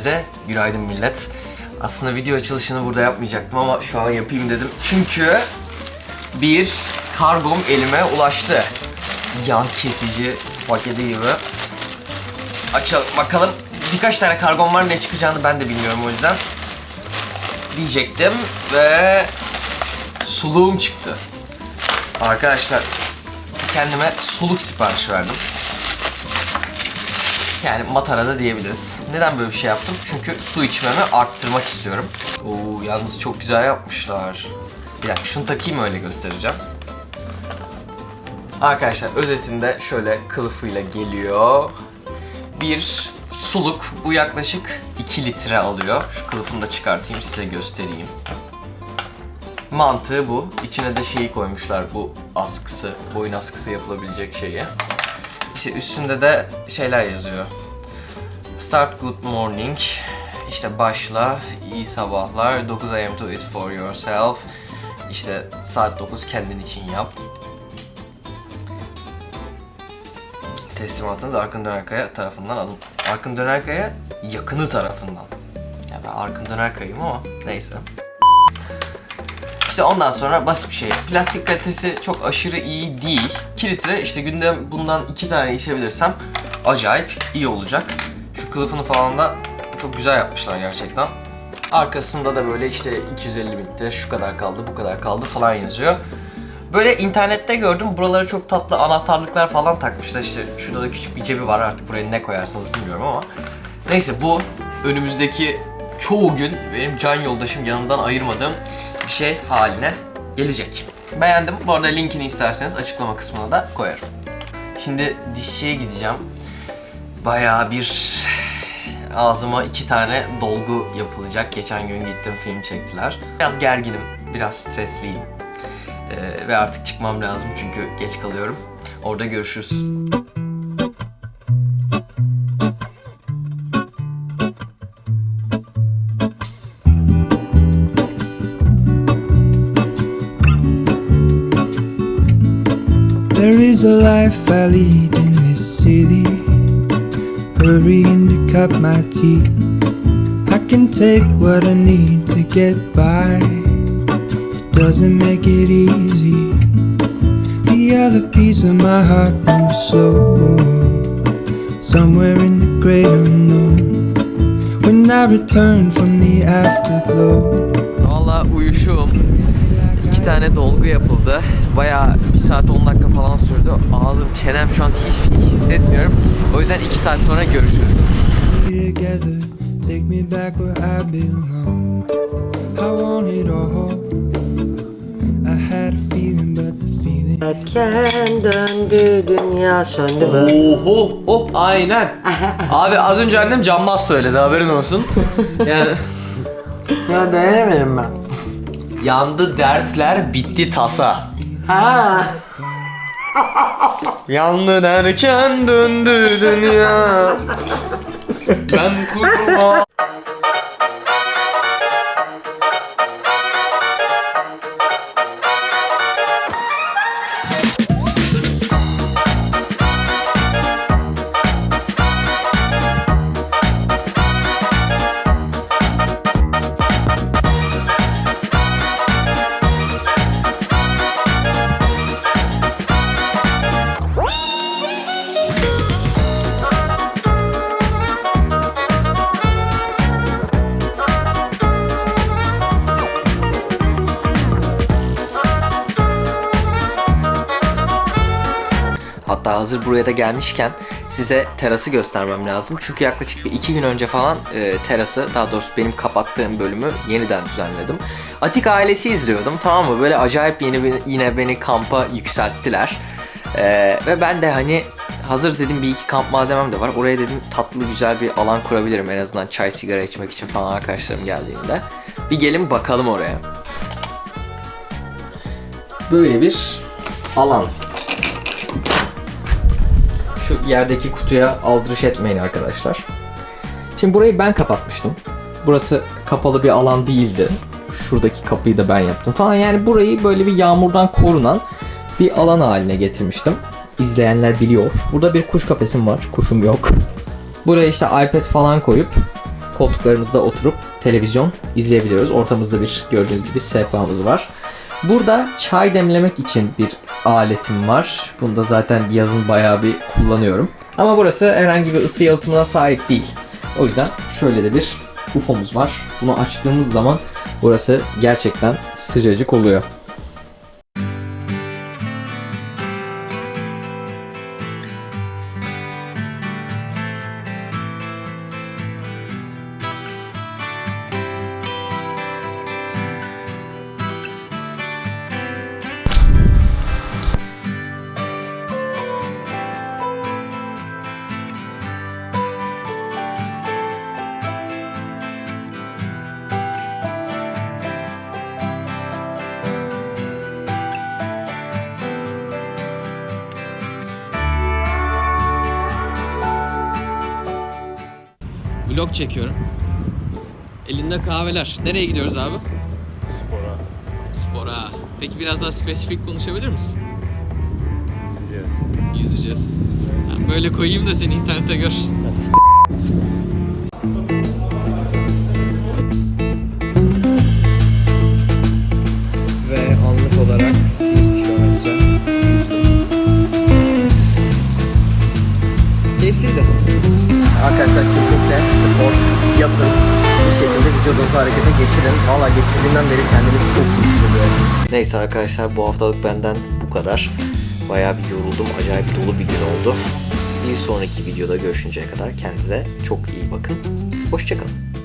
herkese günaydın millet. Aslında video açılışını burada yapmayacaktım ama şu an yapayım dedim. Çünkü bir kargom elime ulaştı. Yan kesici paketi gibi. Açalım bakalım. Birkaç tane kargom var ne çıkacağını ben de bilmiyorum o yüzden. Diyecektim ve suluğum çıktı. Arkadaşlar kendime suluk sipariş verdim. Yani matara da diyebiliriz. Neden böyle bir şey yaptım? Çünkü su içmemi arttırmak istiyorum. Oo yalnız çok güzel yapmışlar. Bir dakika şunu takayım öyle göstereceğim. Arkadaşlar özetinde şöyle kılıfıyla geliyor. Bir suluk bu yaklaşık 2 litre alıyor. Şu kılıfını da çıkartayım size göstereyim. Mantığı bu. İçine de şeyi koymuşlar bu askısı, boyun askısı yapılabilecek şeyi. İşte üstünde de şeyler yazıyor. Start good morning. İşte başla, iyi sabahlar. 9 am to it for yourself. İşte saat 9 kendin için yap. Teslimatınız Arkın Dönerkaya tarafından alın. Arkın Dönerkaya yakını tarafından. Ya ben Arkın Dönerkaya'yım ama neyse. İşte ondan sonra basit bir şey. Plastik kalitesi çok aşırı iyi değil. 2 litre işte günde bundan 2 tane içebilirsem acayip iyi olacak. Şu kılıfını falan da çok güzel yapmışlar gerçekten. Arkasında da böyle işte 250 bitti, şu kadar kaldı, bu kadar kaldı falan yazıyor. Böyle internette gördüm buralara çok tatlı anahtarlıklar falan takmışlar işte şurada da küçük bir cebi var artık buraya ne koyarsınız bilmiyorum ama Neyse bu önümüzdeki çoğu gün benim can yoldaşım yanımdan ayırmadığım bir şey haline gelecek. Beğendim. Bu arada linkini isterseniz açıklama kısmına da koyarım. Şimdi dişçiye gideceğim. Bayağı bir ağzıma iki tane dolgu yapılacak. Geçen gün gittim film çektiler. Biraz gerginim, biraz stresliyim. Ee, ve artık çıkmam lazım çünkü geç kalıyorum. Orada görüşürüz. İs a life I lead in this city. Hurrying to cut my teeth. I can take what I need to get by. It doesn't make it easy. The other piece of my heart moves slow. Somewhere in the great unknown. When I return from the afterglow. Valla uyuşum. İki tane dolgu yapıldı. Bayağı bir saat 10 dakika falan sürdü. Ağzım, çenem şu an hiçbir şey hissetmiyorum. O yüzden iki saat sonra görüşürüz. together. Take me back where I belong. I want it all. I had a feeling, but the feeling. Erken döndü dünya söndü mü? Oho, oh aynen. Abi az önce annem cambaz söyledi haberin olsun. Yani Ya beğenemedim ben. yandı dertler bitti tasa. Ha. Derken döndü dünya. Ben kurban. Hatta hazır buraya da gelmişken size terası göstermem lazım. Çünkü yaklaşık bir iki gün önce falan e, terası, daha doğrusu benim kapattığım bölümü yeniden düzenledim. Atik ailesi izliyordum tamam mı? Böyle acayip yeni yine beni kampa yükselttiler. E, ve ben de hani hazır dedim bir iki kamp malzemem de var. Oraya dedim tatlı güzel bir alan kurabilirim en azından çay sigara içmek için falan arkadaşlarım geldiğinde. Bir gelin bakalım oraya. Böyle bir alan. Yerdeki kutuya aldırış etmeyin arkadaşlar. Şimdi burayı ben kapatmıştım. Burası kapalı bir alan değildi. Şuradaki kapıyı da ben yaptım falan. Yani burayı böyle bir yağmurdan korunan bir alan haline getirmiştim. İzleyenler biliyor. Burada bir kuş kafesim var. Kuşum yok. Buraya işte iPad falan koyup koltuklarımızda oturup televizyon izleyebiliyoruz. Ortamızda bir gördüğünüz gibi sehpamız var. Burada çay demlemek için bir aletim var. Bunu da zaten yazın bayağı bir kullanıyorum. Ama burası herhangi bir ısı yalıtımına sahip değil. O yüzden şöyle de bir UFO'muz var. Bunu açtığımız zaman burası gerçekten sıcacık oluyor. Vlog çekiyorum. Elinde kahveler. Nereye gidiyoruz abi? Spora Spora. Peki biraz daha spesifik konuşabilir misin? gideceğiz. Yüzeceğiz. Ha, Böyle koyayım da seni internete gör. Vücudunuzu harekete geçirin. Valla geçirdiğimden beri kendimi çok hissediyorum. Neyse arkadaşlar bu haftalık benden bu kadar. Bayağı bir yoruldum. Acayip dolu bir gün oldu. Bir sonraki videoda görüşünceye kadar kendinize çok iyi bakın. Hoşçakalın.